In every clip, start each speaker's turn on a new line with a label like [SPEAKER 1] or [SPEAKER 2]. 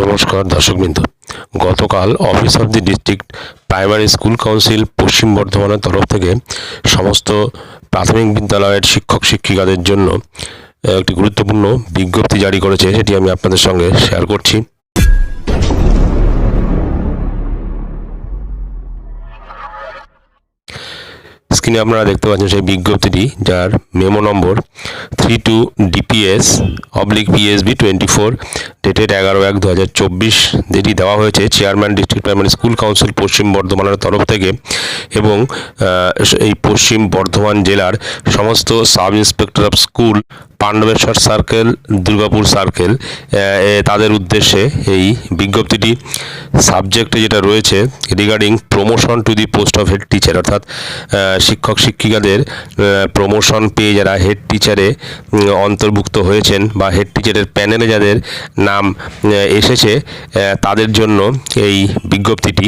[SPEAKER 1] নমস্কার দর্শকবৃন্দ। গতকাল office of the district primary school council Paschim বর্ধমানের তরফ থেকে সমস্ত প্রাথমিক বিদ্যালয়ের শিক্ষক শিক্ষিকাদের জন্য একটি গুরুত্বপূর্ণ বিজ্ঞপ্তি জারি করেছে, সেটি আমি আপনাদের সঙ্গে শেয়ার করছি। স্ক্রিনে আপনারা দেখতে পাচ্ছেন সেই বিজ্ঞপ্তিটি, যার memo number three two DPS oblique PSB twenty four dated এগারো এক দু হাজার চব্বিশ, যেটি দেওয়া হয়েছে chairman district primary school council Paschim বর্ধমানের তরফ থেকে এবং এই পশ্চিম বর্ধমান জেলার সমস্ত sub inspector of school Pandabeswar circle Durgapur circle তাদের উদ্দেশ্যে এই বিজ্ঞপ্তিটি সাবজেক্টে যেটা রয়েছে regarding promotion to the post of head teacher অর্থাৎ শিক্ষক শিক্ষিকাদের প্রমোশন পেয়ে যারা হেড টিচারে অন্তর্ভুক্ত হয়েছেন বা হেড টিচারের প্যানেলে যাদের নাম এসেছে তাদের জন্য এই বিজ্ঞপ্তিটি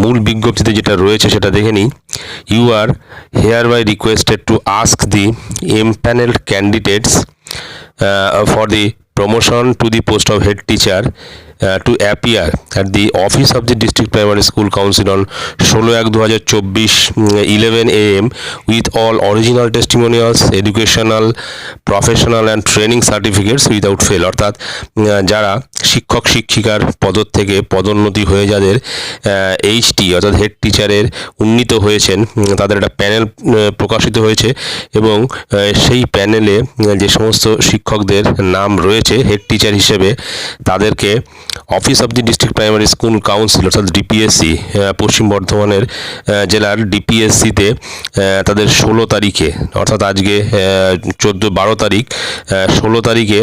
[SPEAKER 1] মূল বিজ্ঞপ্তিতে যেটা রয়েছে সেটা দেখে নিই। You are hereby requested to ask the empanelled candidates for the promotion to the post of head teacher uh, to appear at the office of the district primary school council on ষোলো এক দু হাজার চব্বিশ eleven A M with all original testimonials educational professional and training certificates without fail অর্থাৎ যারা শিক্ষক শিক্ষিকার পদ থেকে পদোন্নতি হয়ে যাদের এইচটি অর্থাৎ হেড টিচারের উন্নীত হয়েছেন তাদের একটা প্যানেল প্রকাশিত হয়েছে এবং সেই প্যানেলে যে সমস্ত শিক্ষকদের নাম রয়েছে হেড টিচার হিসেবে তাদেরকে office of the district primary school council অর্থাৎ ডিপিএসসি পশ্চিম বর্ধমানের জেলার ডিপিএসসিতে তাদের ষোলো তারিখে, অর্থাৎ আজকে চোদ্দ, বারো তারিখ ষোলো তারিখে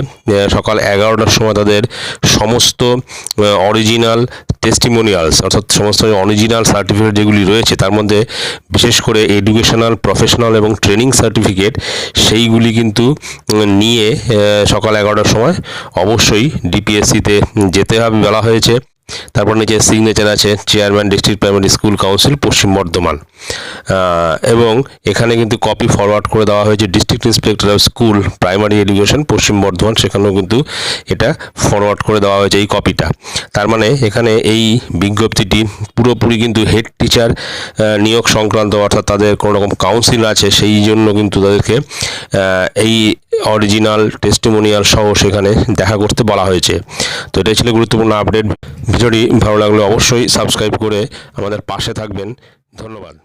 [SPEAKER 1] সকাল এগারোটার সময় তাদের সমস্ত অরিজিনাল টেস্টিমোনিয়ালস অর্থাৎ সমস্ত অরিজিনাল সার্টিফিকেট যেগুলি রয়েছে, তার মধ্যে বিশেষ করে এডুকেশনাল প্রফেশনাল এবং ট্রেনিং সার্টিফিকেট সেইগুলি কিন্তু নিয়ে সকাল এগারোটার সময় অবশ্যই ডিপিএসসিতে যেতে হবে বলা হয়েছে। তারপর নিচে সিগনেচার আছে chairman district primary school council Paschim Bardhaman. এবং এখানে কিন্তু কপি ফরওয়ার্ড করে দেওয়া হয়েছে district inspector of school primary education Paschim Bardhaman, সেখানেও কিন্তু এটা ফরওয়ার্ড করে দেওয়া হয়েছে এই কপিটা তার মানে এখানে এই বিজ্ঞপ্তিটি পুরোপুরি কিন্তু হেড টিচার নিয়োগ সংক্রান্ত, অর্থাৎ তাদের কোনো রকম কাউন্সিল আছে, সেই জন্য কিন্তু তাদেরকে এই অরিজিনাল টেস্টিমোনিয়াল সহ সেখানে দেখা করতে বলা হয়েছে। তো এটাই ছিল গুরুত্বপূর্ণ আপডেট ভিডিওটি ভালো লাগলে অবশ্যই সাবস্ক্রাইব করে আমাদের পাশে থাকবেন। ধন্যবাদ।